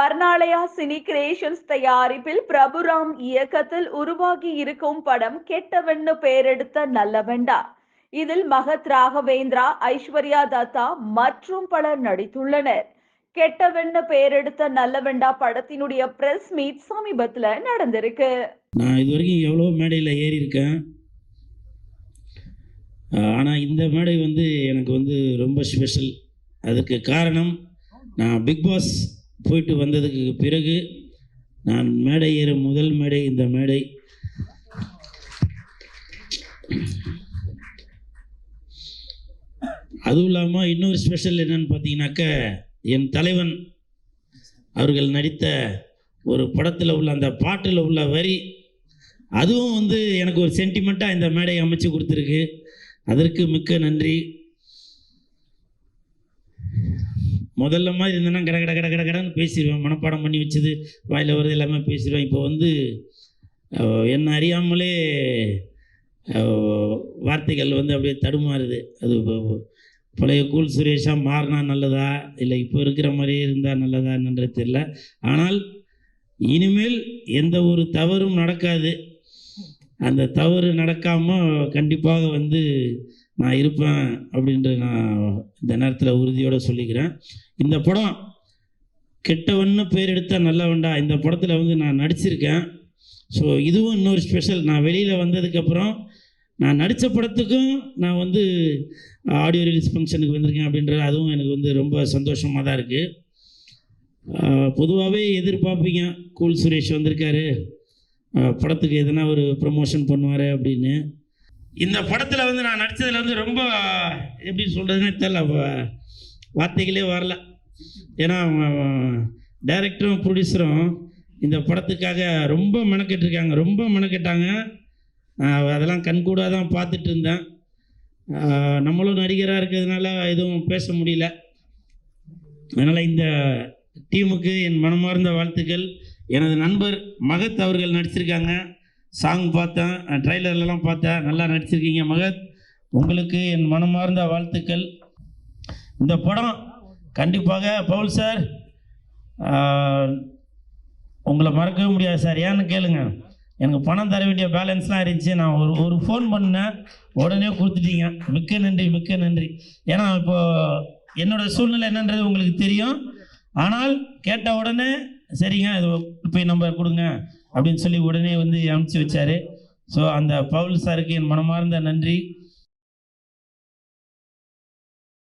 Varnalaya cine creations தயாரிப்பில் பிரபுராம் இயக்கத்தில் உருவாகி இருக்கும் படம் கெட்டவன்னு பெயரெடுத்த நல்லவெண்டா. இதில் மகத் ராகவேந்திரா ஐஸ்வர்யா தத்தா மற்றும் பலர் நடித்துள்ளனர். கெட்டவன்னு பெயரெடுத்த நல்லவெண்டா படத்தினுடைய பிரஸ் மீட் சமீபத்துல நடந்திருக்கு. நான் இது வரைக்கும் எவ்வளோ மேடையில் ஏறி இருக்கேன் ஆனால் இந்த மேடை வந்து எனக்கு வந்து ரொம்ப ஸ்பெஷல் அதுக்கு காரணம் நான் பிக் பாஸ் போயிட்டு வந்ததுக்கு பிறகு நான் மேடை ஏறும் முதல் மேடை இந்த மேடை. அதுவும் இல்லாமல் இன்னொரு ஸ்பெஷல் என்னன்னு பார்த்தீங்கன்னாக்க என் தலைவன் அவர்கள் நடித்த ஒரு படத்தில் உள்ள அந்த பாட்டில் உள்ள வரி அதுவும் வந்து எனக்கு ஒரு சென்டிமெண்ட்டாக இந்த மேடை அமைச்சு கொடுத்துருக்கு. அதற்கு மிக்க நன்றி. முதல்ல மாதிரி இருந்தேன்னா கட கட கட கட கடன்னு பேசிடுவேன். மனப்பாடம் பண்ணி வச்சது வாயில் வருது எல்லாமே பேசிடுவேன். இப்போ வந்து என்ன என்னை அறியாமலே வார்த்தைகள் வந்து அப்படியே தடுமாறுது. அது பழைய கூல் சுரேஷாக மாறினா நல்லதா? இல்லை இப்போ இருக்கிற மாதிரியே இருந்தால் நல்லதா என்னன்றது தெரியல. ஆனால் இனிமேல் எந்த ஒரு தவறும் நடக்காது. அந்த தவறு நடக்காமல் கண்டிப்பாக வந்து நான் இருப்பேன் அப்படின்ற நான் இந்த நேரத்தில் உறுதியோடு சொல்லிக்கிறேன். இந்த படம் கெட்டவன்னு பேர் எடுத்தால் நல்லவன்டா. இந்த படத்தில் வந்து நான் நடிச்சிருக்கேன். ஸோ இதுவும் இன்னொரு ஸ்பெஷல் நான் வெளியில் வந்ததுக்கப்புறம் நான் நடித்த படத்துக்கும் நான் வந்து ஆடியோ ரிலீஸ் ஃபங்க்ஷனுக்கு வந்திருக்கேன் அப்படின்றது அதுவும் எனக்கு வந்து ரொம்ப சந்தோஷமாக தான் இருக்குது பொதுவாகவே எதிர்பார்ப்பீங்க. கூல் சுரேஷ் வந்திருக்காரு. படத்துக்கு எதனா ஒரு ப்ரமோஷன் பண்ணுவார் அப்படின்னு. இந்த படத்தில் வந்து நான் நடித்ததில் வந்து ரொம்ப எப்படி சொல்கிறதுன்னு தெரில வார்த்தைகளே வரல. ஏன்னா டைரக்டரும் ப்ரொடியூசரும் இந்த படத்துக்காக ரொம்ப மெனக்கெட்டிருக்காங்க. ரொம்ப மெனக்கெட்டாங்க. அதெல்லாம் கண்கூடாக தான் பார்த்துட்டு இருந்தேன். நம்மளும் நடிகராக இருக்கிறதுனால எதுவும் பேச முடியல. அதனால் இந்த டீமுக்கு என் மனமார்ந்த வாழ்த்துக்கள். எனது நண்பர் மகத் அவர்கள் நடிச்சிருக்காங்க. சாங் பார்த்தேன் ட்ரைலர்லலாம் பார்த்தேன் நல்லா நடிச்சிருக்கீங்க மகத் உங்களுக்கு என் மனமார்ந்த வாழ்த்துக்கள். இந்த படம் கண்டிப்பாக பவுல் சார் உங்களை மறக்கவே முடியாது சார் ஏன்னு கேளுங்க எனக்கு பணம் தர வேண்டிய பேலன்ஸ்லாம் இருந்துச்சு. நான் ஒரு ஒரு ஃபோன் பண்ணேன் உடனே கொடுத்துட்டீங்க. மிக்க நன்றி மிக்க நன்றி. ஏன்னா இப்போ என்னோட சூழ்நிலை என்னன்றது உங்களுக்கு தெரியும். ஆனால் கேட்ட உடனே சரிங்க இது இப்போ நம்பர் கொடுங்க. அப்படின்னு சொல்லி உடனே வந்து அனுப்பிச்சி வச்சாரு. ஸோ அந்த பவுல் சாருக்கு என் மனமார்ந்த நன்றி.